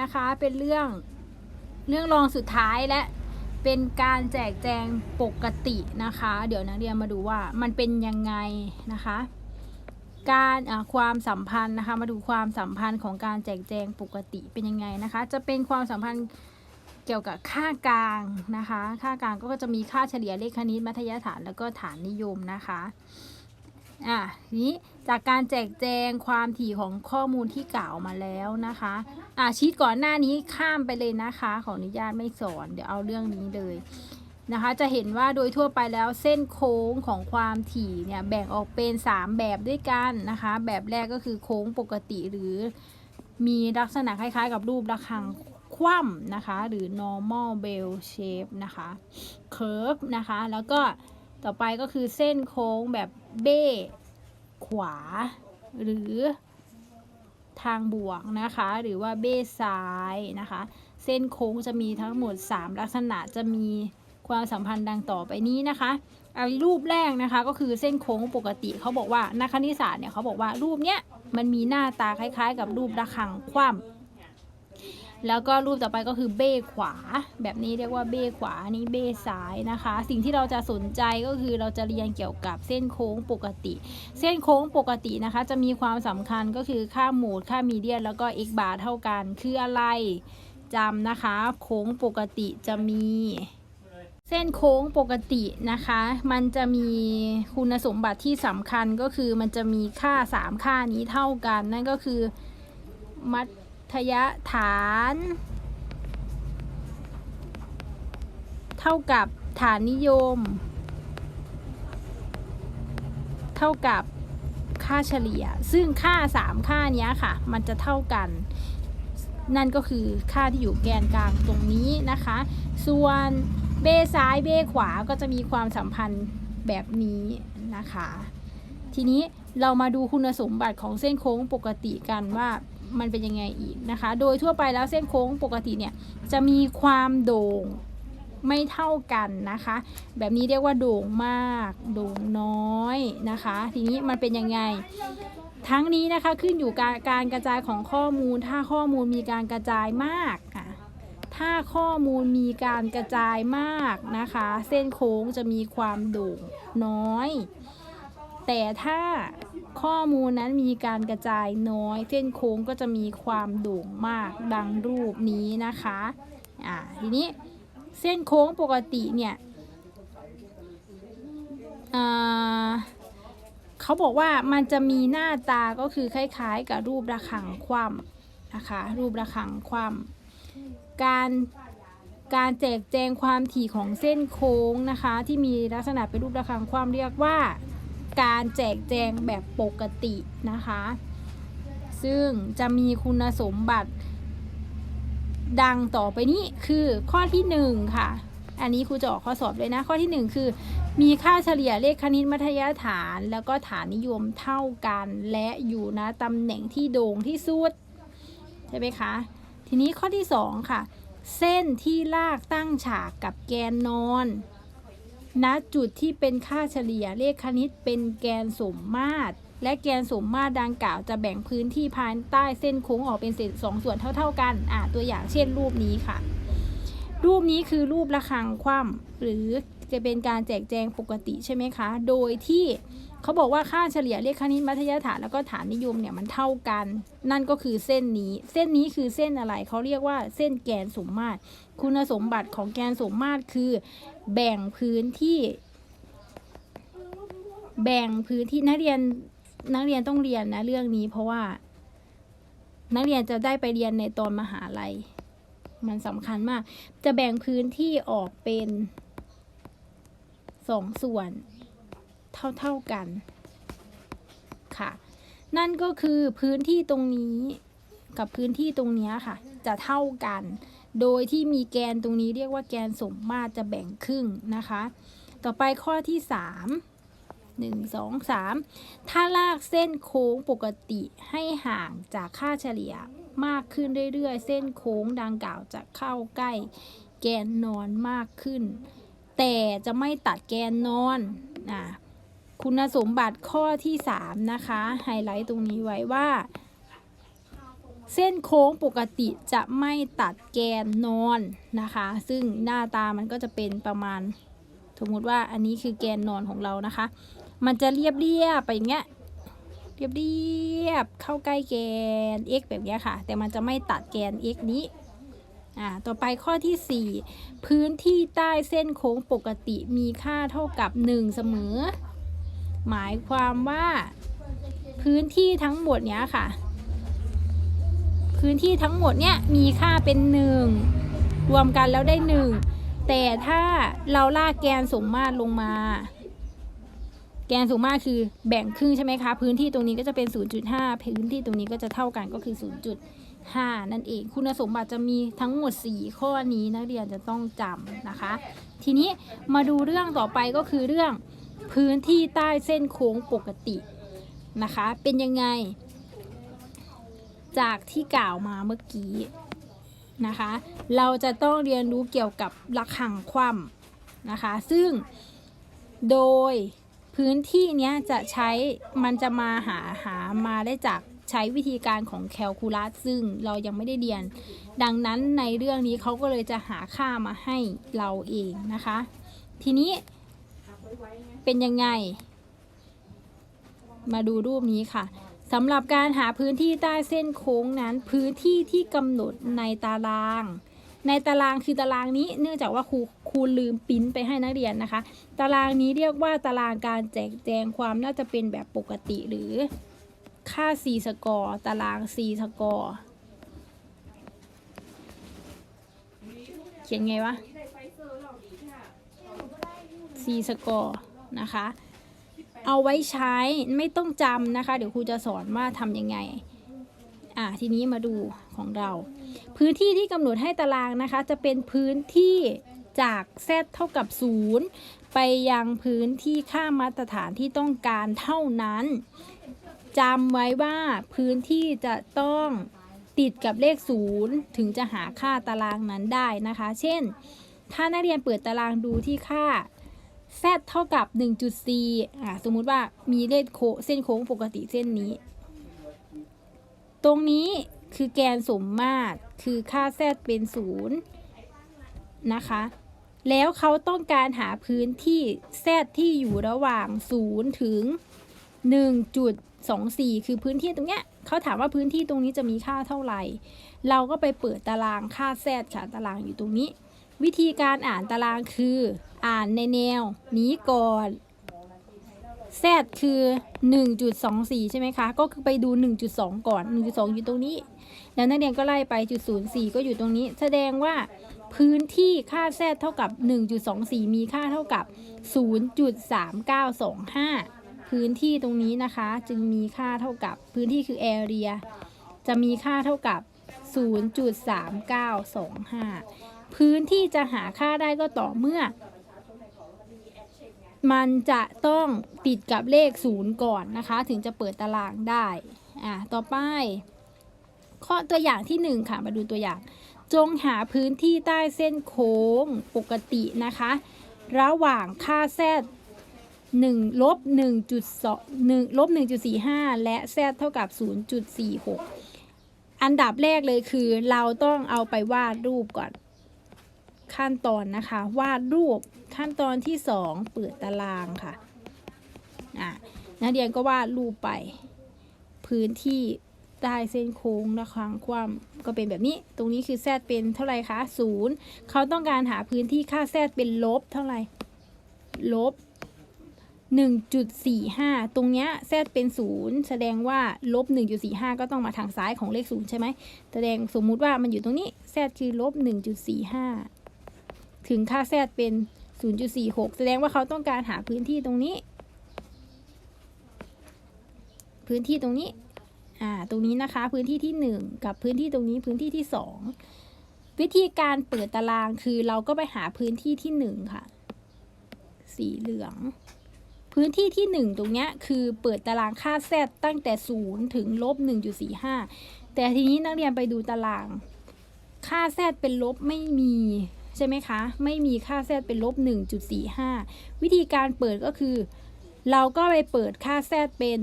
นะคะเป็นเรื่องเรื่องรองสุดท้ายและเป็นการแจกแจงปกตินะคะ เดี๋ยวนักเรียนมาดูว่ามันเป็นยังไงนะคะ การความสัมพันธ์นะคะมาดูความสัมพันธ์ของการแจกแจงปกติเป็นยังไงนะคะ จะเป็นความสัมพันธ์เกี่ยวกับค่ากลางนะคะ ค่ากลางก็จะมีค่าเฉลี่ยเลขคณิตมัธยฐานแล้วก็ฐานนิยมนะคะ อะนี้จากการแจกแจงความถี่ของข้อมูลที่กล่าวมาแล้วนะคะอะชีตก่อนหน้านี้ข้ามไปเลยนะคะ ขออนุญาตไม่สอน เดี๋ยวเอาเรื่องนี้เลยนะคะ จะเห็นว่าโดยทั่วไปแล้วเส้นโค้งของความถี่เนี่ยแบ่งออกเป็น 3 แบบด้วยกันนะคะ แบบแรกก็คือโค้งปกติหรือมีลักษณะคล้ายๆ กับรูประฆังคว่ำนะคะ หรือ normal bell shape นะคะ curve นะคะ แล้วก็ต่อไปก็คือเส้นโค้งแบบเบ้ ขวา หรือทางบวกนะคะ หรือว่าเบ้ซ้ายนะคะ เส้นโค้งจะมีทั้งหมด 3 ลักษณะจะมีความสัมพันธ์ดังต่อไปนี้นะคะเอารูปแรกนะคะก็คือเส้นโค้งปกติเขาบอกว่านักคณิตศาสตร์เนี่ยเขาบอกว่ารูปเนี้ยมันมีหน้าตาคล้าย ๆ กับรูประฆังคว่ำ แล้วก็รูปต่อไปก็คือเบ้ขวา แบบนี้เรียกว่าเบ้ขวาอันนี้เบ้ซ้ายนะคะ สิ่งที่เราจะสนใจก็คือเราจะเรียนเกี่ยวกับเส้นโค้งปกติ เส้นโค้งปกตินะคะ จะมีความสำคัญก็คือค่าโหมดค่ามีเดียนแล้วก็ x bar เท่ากันคืออะไรจำนะคะ โค้งปกติจะมีเส้นโค้งปกตินะคะ มันจะมีคุณสมบัติที่สำคัญก็คือมันจะมีค่า 3 ค่านี้เท่ากัน นั่นก็คือมัด ธยฐาน เท่ากับฐานนิยม เท่ากับค่าเฉลี่ย ซึ่งค่า 3 ค่านี้ค่ะ มันจะเท่ากัน นั่นก็คือค่าที่อยู่แกนกลางตรงนี้นะคะ ส่วนเบซ้ายเบขวาก็จะมีความสัมพันธ์แบบนี้นะคะ ทีนี้เรามาดูคุณสมบัติของเส้นโค้งปกติกันว่า มันเป็นยังไงอีกนะคะ โดยทั่วไปแล้วเส้นโค้งปกติเนี่ยจะมีความโด่งไม่เท่ากันนะคะ แบบนี้เรียกว่าโด่งมาก โด่งน้อยนะคะ ทีนี้มันเป็นยังไง ทั้งนี้นะคะขึ้นอยู่กับการกระจายของข้อมูล ถ้าข้อมูลมีการกระจายมากค่ะถ้าข้อมูลมีการกระจายมากนะคะ เส้นโค้งจะมีความโด่งน้อย แต่ถ้า ข้อมูลนั้นมีการกระจายน้อย เส้นโค้งก็จะมีความโด่งมากดังรูปนี้นะคะอ่าทีนี้เส้นโค้งปกติเนี่ยเขาบอกว่ามันจะมีหน้าตาก็คือคล้ายๆ กับรูประฆังคว่ำนะคะ รูประฆังคว่ำการการแจกแจงความถี่ของเส้นโค้งนะคะ ที่มีลักษณะเป็นรูประฆังคว่ำเรียกว่า การแจกแจงแบบปกตินะคะ ซึ่งจะมีคุณสมบัติดังต่อไปนี้คือข้อที่หนึ่งค่ะ อันนี้ครูจะออกข้อสอบเลยนะ ข้อที่หนึ่งคือ มีค่าเฉลี่ยเลขคณิตมัธยฐาน แล้วก็ฐานนิยมเท่ากัน และอยู่นะตำแหน่งที่โด่งที่สุด ใช่ไหมคะ ทีนี้ข้อที่สองค่ะ เส้นที่ลากตั้งฉากกับแกนนอน ณจุดที่เป็นค่าเฉลี่ยเลขคณิตเป็นแกนสมมาตร และแกนสมมาตรดังกล่าวจะแบ่งพื้นที่ภายใต้เส้นโค้งออกเป็นเศษสองส่วนเท่า ๆ กันอะตัวอย่างเช่นรูปนี้ค่ะ รูปนี้คือรูประฆังคว่ำหรือจะเป็นการแจกแจงปกติใช่ไหมคะ โดยที่ เขาบอกว่าค่าเฉลี่ยเลขคณิตมัธยฐานแล้วก็ฐานนิยมเนี่ยมันเท่ากัน นั่นก็คือเส้นนี้ เส้นนี้คือเส้นอะไรเขาเรียกว่าเส้นแกนสมมาตร คุณสมบัติของแกนสมมาตรคือ แบ่งพื้นที่ แบ่งพื้นที่นักเรียนนักเรียนต้องเรียนนะเรื่องนี้เพราะว่า นักเรียนจะได้ไปเรียนในตอนมหาลัย มันสำคัญมาก จะแบ่งพื้นที่ออกเป็นสองส่วน เท่าๆกันค่ะ นั่นก็คือพื้นที่ตรงนี้กับพื้นที่ตรงนี้ค่ะ จะเท่ากัน โดยที่มีแกนตรงนี้เรียกว่าแกนสมมาตรจะแบ่งครึ่งนะคะ ต่อไปข้อที่ 3 1 2 3 ถ้าลากเส้นโค้งปกติให้ห่างจากค่าเฉลี่ยมากขึ้นเรื่อยๆ เส้นโค้งดังกล่าวจะเข้าใกล้แกนนอนมากขึ้น แต่จะไม่ตัดแกนนอนอะ คุณสมบัติข้อที่ 3 นะคะ ไฮไลท์ตรงนี้ไว้ว่า เส้นโค้งปกติจะไม่ตัดแกนนอนนะคะ ซึ่งหน้าตามันก็จะเป็นประมาณ สมมติว่าอันนี้คือแกนนอนของเรานะคะ มันจะเรียบเรียบไปอย่างเงี้ยเรียบเรียบเข้าใกล้แกน x แบบเนี้ยค่ะ แต่มันจะไม่ตัดแกน x นี้อ่าต่อไปข้อที่ 4 พื้นที่ใต้เส้นโค้งปกติมีค่าเท่ากับ 1 เสมอ หมายความว่าพื้นที่ทั้งหมดเนี้ยค่ะ พื้นที่ทั้งหมดเนี้ยมีค่าเป็น1รวมกันแล้วได้1แต่ถ้าเราลากแกนสมมาตรลงมา แกนสมมาตรคือแบ่งครึ่งใช่ไหมคะ พื้นที่ตรงนี้ก็จะเป็น 0.5 พื้นที่ตรงนี้ก็จะเท่ากันก็คือ 0.5 นั่นเอง คุณสมบัติจะมีทั้งหมด 4 ข้อนี้นักเรียนจะต้องจำนะคะ ทีนี้มาดูเรื่องต่อไปก็คือเรื่อง พื้นที่ใต้เส้นโค้งปกตินะคะ เป็นยังไง จากที่กล่าวมาเมื่อกี้นะคะ เราจะต้องเรียนรู้เกี่ยวกับระฆังคว่ำนะคะ ซึ่งโดยพื้นที่เนี้ยจะใช้มันจะมาหาหามาได้จากใช้วิธีการของแคลคูลัสซึ่งเรายังไม่ได้เรียน ดังนั้นในเรื่องนี้เขาก็เลยจะหาค่ามาให้เราเองนะคะ ทีนี้ เป็นยังไง มาดูรูปนี้ค่ะสำหรับการหาพื้นที่ใต้เส้นโค้งนั้น พื้นที่ที่กำหนดในตาราง ในตารางคือตารางนี้เนื่องจากว่าครูครูลืมปิ้นไปให้นักเรียนนะคะ ตารางนี้เรียกว่าตารางการแจกแจงความน่าจะเป็นแบบปกติหรือค่า c สกอร์ตาราง c สกอร์เขียนไงวะ c สกอร์นะคะ เอาไว้ใช้ไม่ต้องจำนะคะ เดี๋ยวครูจะสอนว่าทำยังไง อะทีนี้มาดูของเรา พื้นที่ที่กำหนดให้ตารางนะคะ จะเป็นพื้นที่จาก z เท่ากับ 0 ไปยังพื้นที่ค่ามาตรฐานที่ต้องการเท่านั้นจำไว้ว่าพื้นที่จะต้องติดกับเลข 0 ถึงจะหาค่าตารางนั้นได้นะคะ เช่น ถ้านักเรียนเปิดตารางดูที่ค่า z เท่ากับ 1.4อ่าสมมุติว่ามีเลขโคเส้นโค้งปกติเส้นนี้ ตรงนี้คือแกนสมมาตรคือค่า z เป็น 0 นะคะ แล้วเขาต้องการหาพื้นที่ z ที่อยู่ระหว่าง 0 ถึง 1.24 คือพื้นที่ตรงเนี้ยเขาถามว่าพื้นที่ตรงนี้จะมีค่าเท่าไหร่ เราก็ไปเปิดตารางค่า z ค่ะตารางอยู่ตรงนี้ วิธีการอ่านตารางคือ อ่านในแนวนี้ก่อน z คือ 1.24 ใช่ไหมคะ ก็คือไปดู 1.2 ก่อน 1.2 อยู่ตรงนี้ แล้วนักเรียนก็ไล่ไปจุด04 ก็อยู่ตรงนี้ แสดงว่าพื้นที่ค่า z เท่ากับ 1.24 มีค่าเท่ากับ 0.3925 พื้นที่ตรงนี้นะคะ จึงมีค่าเท่ากับพื้นที่คือ area จะมีค่าเท่ากับ 0.3925 พื้นที่จะหาค่าได้ก็ต่อเมื่อ มันจะต้องติดกับเลขศูนย์ก่อนนะคะ ถึงจะเปิดตารางได้ อ่าต่อไป ข้อตัวอย่างที่หนึ่งค่ะ มาดูตัวอย่าง จงหาพื้นที่ใต้เส้นโค้งปกตินะคะ ระหว่างค่าแซดหนึ่งลบหนึ่งจุดสองหนึ่งลบหนึ่งจุดสี่ห้าและแซดเท่ากับศูนย์จุดสี่หกอันดับแรกเลยคือเราต้องเอาไปวาดรูปก่อน ขั้นตอนนะคะวาดรูปขั้นตอนที่ 2 เปิดตารางค่ะอะนักเรียนก็วาดรูปไป พื้นที่ใต้เส้นโค้งนะคะความก็เป็นแบบนี้ ตรงนี้คือแซดเป็นเท่าไหร่คะศูนย์เขาต้องการหาพื้นที่ค่าแซดเป็นลบเท่าไหร่ลบ1.45 ตรงเนี้ยแซดเป็นศูนย์แสดงว่าลบ 1.45 ก็ต้องมาทางซ้ายของเลขศูนย์ใช่ไหม แสดงสมมุติว่ามันอยู่ตรงนี้แซดคือลบ 1.45 ถึงค่าแซดเป็น 0.46 แสดงว่าเขาต้องการหาพื้นที่ตรงนี้ พื้นที่ตรงนี้ อ่า ตรงนี้นะคะ พื้นที่ที่ 1 กับพื้นที่ตรงนี้พื้นที่ที่ 2 วิธีการเปิดตารางคือเราก็ไปหาพื้นที่ที่ 1 ค่ะ สีเหลือง พื้นที่ที่ 1 ตรงเนี้ยคือเปิดตารางค่าแซดตั้งแต่ 0 ถึงลบ 1.45 แต่ทีนี้นักเรียนไปดูตาราง ค่าแซดเป็นลบไม่มี ใช่ไหมคะ ไม่มีค่าแซดเป็นลบ 1.45 วิธีการเปิดก็คือ เราก็ไปเปิดค่าแซดเป็น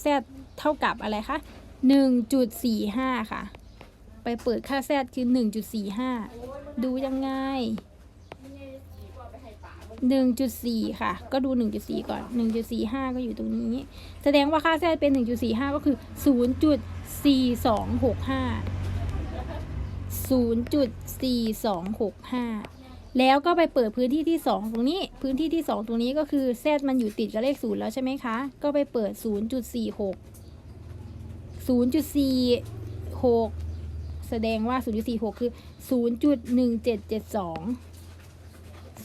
แซดเท่ากับอะไรคะหนึ่งจุดสี่ห้าค่ะ ไปเปิดค่าแซดคือหนึ่งจุดสี่ห้าดูยังไงหนึ่งจุดสี่ค่ะ ก็ดูหนึ่งจุดสี่ก่อนหนึ่งจุดสี่ห้าก็อยู่ตรงนี้ แสดงว่าค่าแซดเป็นหนึ่งจุดสี่ห้าก็คือศู นย์จุดสี่สองหกห้าศูนย์จุดสี่สองหกห้าแล้วก็ไปเปิดพื้นที่ที่สองตรงนี้ พื้นที่ที่สองตรงนี้ก็คือแซดมันอยู่ติดกับเลขศูนย์แล้วใช่ไหมคะ ก็ไปเปิดศูนย์จุดสี่หกศูนย์จุดสี่หกแสดงว่า 0.46 คือ 0.1772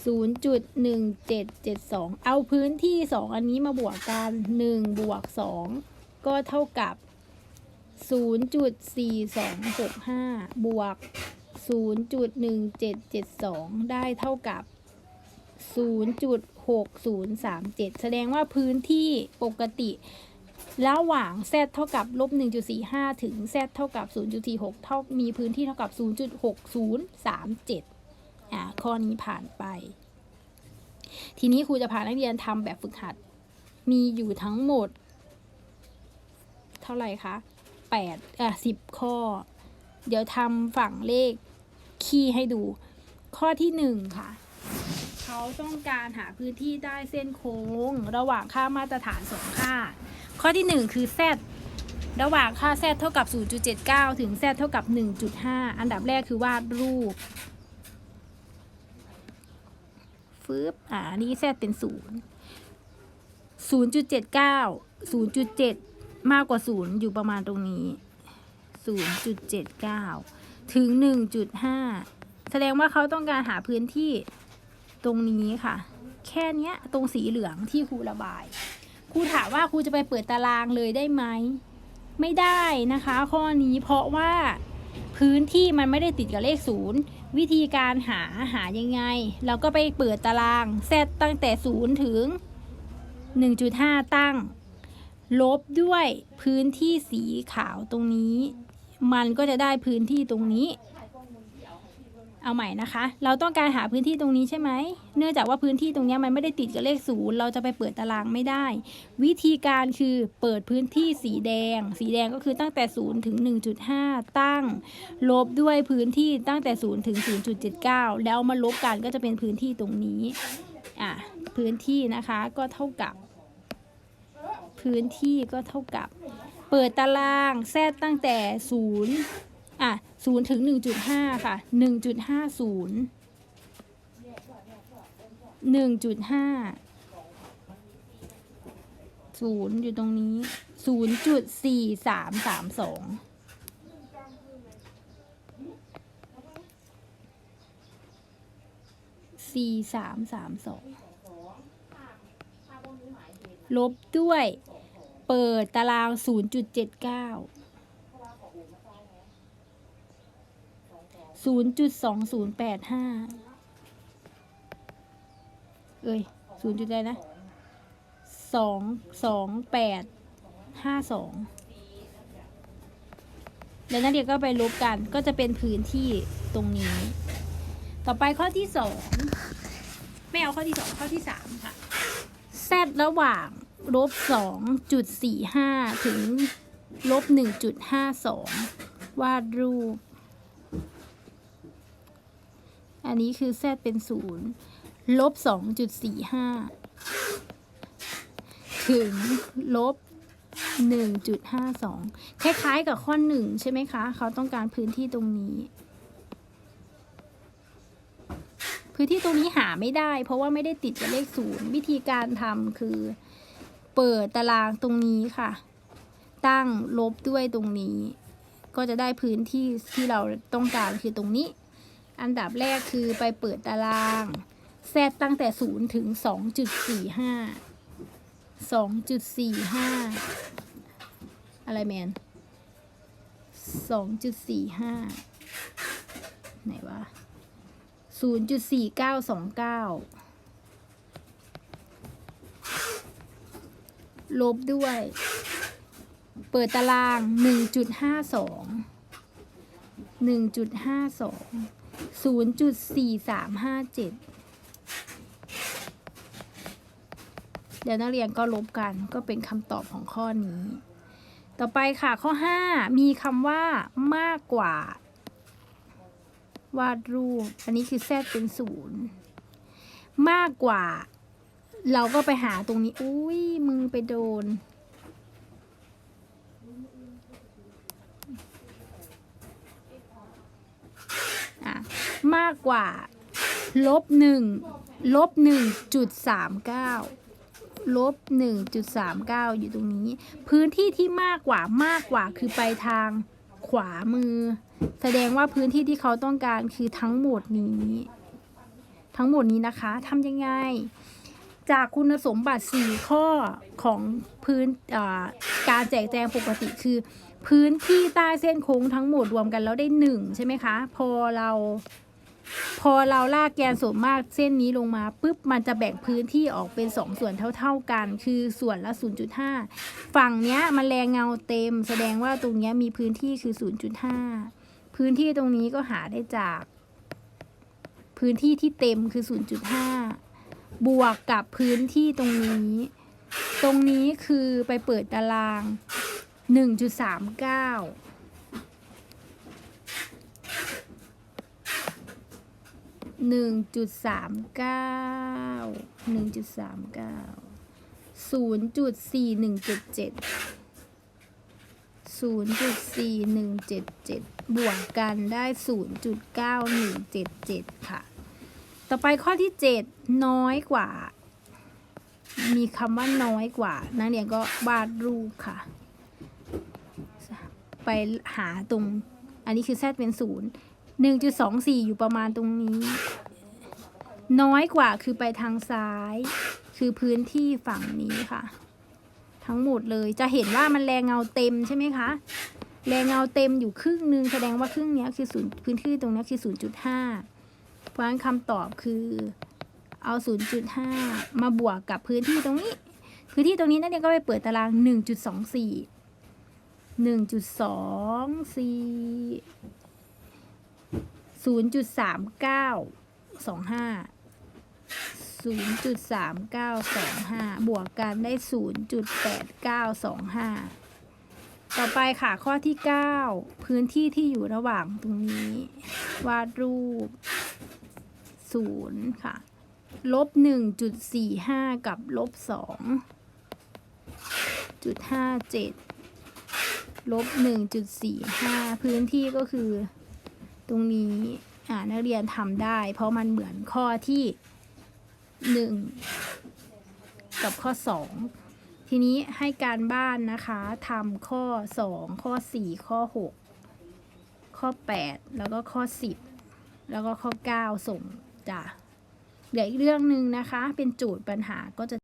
0.1772 เอาพื้นที่ 2 อันนี้มาบวกกัน 1 บวก 2 ก็เท่ากับ 0.4265 บวก 0.1772 ได้เท่ากับ 0.6037 แสดงว่าพื้นที่ปกติ ระหว่าง z เท่ากับลบ1.45 ถึง z เท่ากับ 0.46 เท่ามีพื้นที่เท่ากับ 0.6037 อ่า ข้อนี้ผ่านไป ทีนี้ครูจะพานักเรียนทำแบบฝึกหัด มีอยู่ทั้งหมด เท่าไหร่คะ 8อะ10 ข้อ เดี๋ยวทำฝั่งเลขคีย์ให้ดู ข้อที่ 1 ค่ะ เขาต้องการหาพื้นที่ใต้เส้นโค้ง ระหว่างค่ามาตรฐานสองค่า ข้อที่ 1 คือ z ระหว่างค่า z เท่ากับ 0.79 ถึง z เท่ากับ 1.5 อันดับแรกคือวาดรูปฟืบอ่าอันนี้ z เป็น0 0.79 0.7 มากกว่า0อยู่ประมาณตรงนี้ 0.79 ถึง 1.5 แสดงว่าเขาต้องการหาพื้นที่ตรงนี้ค่ะ แค่นี้ตรงสีเหลืองที่ครูระบาย ครูถามว่าครูจะไปเปิดตารางเลยได้ไหม ไม่ได้นะคะ ข้อนี้เพราะว่าพื้นที่มันไม่ได้ติดกับเลขศูนย์วิธีการหาหายังไง เราก็ไปเปิดตารางเซตตั้งแต่ศูนย์ถึง 1.5 ตั้ง ลบด้วยพื้นที่สีขาวตรงนี้ มันก็จะได้พื้นที่ตรงนี้ เอาใหม่นะคะ เราต้องการหาพื้นที่ตรงนี้ใช่ไหม เนื่องจากว่าพื้นที่ตรงนี้มันไม่ได้ติดกับเลขศูนย์เราจะไปเปิดตารางไม่ได้ วิธีการคือเปิดพื้นที่สีแดง สีแดงก็คือตั้งแต่0ถึง1.5 ตั้ง ลบด้วยพื้นที่ตั้งแต่0ถึง0.79 แล้วมาลบกันก็จะเป็นพื้นที่ตรงนี้อะพื้นที่นะคะก็เท่ากับ พื้นที่ก็เท่ากับ เปิดตารางแซดตั้งแต่ศูนย์อะศูนย์ถึงหนึ่งจุดห้าค่ะหนึ่งจุดห้าศูนย์หนึ่งจุดห้าศูนย์อยู่ตรงนี้ศูนย์จุดสี่สามสามสองสี่สามสามสองลบด้วย เปิดตาราง 0.79 0.2085 เอ้ย 0. จุดอะไรนะ 2 2 8 5 2 แล้วนักเรียนก็ไปลบกันก็จะเป็นพื้นที่ตรงนี้ ต่อไปข้อที่ 2 ไม่เอาข้อที่ 2 ข้อที่ 3 ค่ะ แซดระหว่าง ลบสองจุดสี่ห้าถึงลบหนึ่งจุดห้าสองวาดรูป อันนี้คือแซดเป็นศูนย์ลบสองจุดสี่ห้าถึงลบหนึ่งจุดห้าสองคล้ายๆกับข้อหนึ่งใช่ไหมคะ เขาต้องการพื้นที่ตรงนี้ พื้นที่ตรงนี้หาไม่ได้ เพราะว่าไม่ได้ติดกับเลขศูนย์วิธีการทำคือ เปิดตารางตรงนี้ค่ะ ตั้งลบด้วยตรงนี้ ก็จะได้พื้นที่ที่เราต้องการคือตรงนี้ อันดับแรกคือไปเปิดตารางแซดตั้งแต่ 0 ถึง 2.45 2.45องจุดสี่ห้าอะไรแมนสองจุดสี่ห้าไหนวะศูนย์จุดสี่เก้าสองเก้า ลบด้วย เปิดตารางหนึ่งจุดห้าสองหนึ่งจุดห้าสองศูนย์จุดสี่สามห้าเจ็ดเดี๋ยวนักเรียนก็ลบกันก็เป็นคำตอบของข้อนี้ ต่อไปค่ะข้อ 5 มีคำว่ามากกว่า วาดรูป อันนี้คือแซดเป็นศูนย์มากกว่า เราก็ไปหาตรงนี้ อุ้ยมือไปโดนอะมากกว่า ลบหนึ่งลบหนึ่งจุดสามเก้าลบหนึ่งจุดสามเก้าอยู่ตรงนี้ พื้นที่ที่มากกว่ามากกว่าคือไปทางขวามือ แสดงว่าพื้นที่ที่เขาต้องการคือทั้งหมดนี้ ทั้งหมดนี้นะคะทำยังไง จากคุณสมบัติ 4 ข้อของพื้นการแจกแจงปกติคือ พื้นที่ใต้เส้นโค้งทั้งหมดรวมกันแล้วได้หนึ่งใช่ไหมคะ พอเราพอเราลากแกนส่วนมากเส้นนี้ลงมาปุ๊บมันจะแบ่งพื้นที่ออกเป็น 2 ส่วนเท่า ๆกัน คือส่วนละ 0.5 ฝั่งเนี้ยมันแรงเงาเต็ม แสดงว่าตรงเนี้ยมีพื้นที่คือ 0.5 พื้นที่ตรงนี้ก็หาได้จาก พื้นที่ที่เต็มคือ 0.5 บวกกับพื้นที่ตรงนี้ ตรงนี้คือไปเปิดตาราง 1.39หนึ่งจุดสามเก้าหนึ่งจุดสามเก้าศูนย์จุดสี่หนึ่งเจ็ดเจ็ดศูนย์จุดสี่หนึ่งเจ็ดเจ็ดบวกกันได้ศูนย์จุดเก้าหนึ่งเจ็ดเจ็ดค่ะ ต่อไปข้อที่เจ็ดน้อยกว่า มีคำว่าน้อยกว่านักเรียนก็วาดรูปค่ะ ไปหาตรง อันนี้คือแซดเป็นศูนย์หนึ่งจุดสองสี่อยู่ประมาณตรงนี้ น้อยกว่าคือไปทางซ้าย คือพื้นที่ฝั่งนี้ค่ะ ทั้งหมดเลยจะเห็นว่ามันแรงเงาเต็มใช่ไหมคะแรงเงาเต็มอยู่ครึ่งหนึ่งแสดงว่าครึ่งนี้คือศูนย์พื้นที่ตรงนี้คือศูนย์จุดห้า พราะงั้นคำตอบคือเอาศูนย์จุดห้ามาบวกกับพื้นที่ตรงนี้ พื้นที่ตรงนี้นั่นเองก็ไปเปิดตารางหนึ่งจุดสองสี่หนึ่งจุดสองสี่ศูนย์จุดสามเก้าสองห้าศูนย์จุดสามเก้าสองห้าบวกกันได้ศูนย์จุดแปดเก้าสองห้าต่อไปค่ะข้อที่เก้าพื้นที่ที่อยู่ระหว่างตรงนี้ วาดรูป ศูนย์ค่ะลบหนึ่งจุดสี่ห้ากับลบสองจุดห้าเจ็ดลบหนึ่งจุดสี่ห้าพื้นที่ก็คือ ตรงนี้อ่านักเรียนทำได้ เพราะมันเหมือนข้อที่หนึ่งกับข้อสองทีนี้ให้การบ้านนะคะทำข้อสองข้อสี่ข้อหกข้อแปดแล้วก็ข้อสิบแล้วก็ข้อเก้าส่ง จ้ะเหลืออีกเรื่องหนึ่งนะคะ เป็นจูดปัญหาก็จะ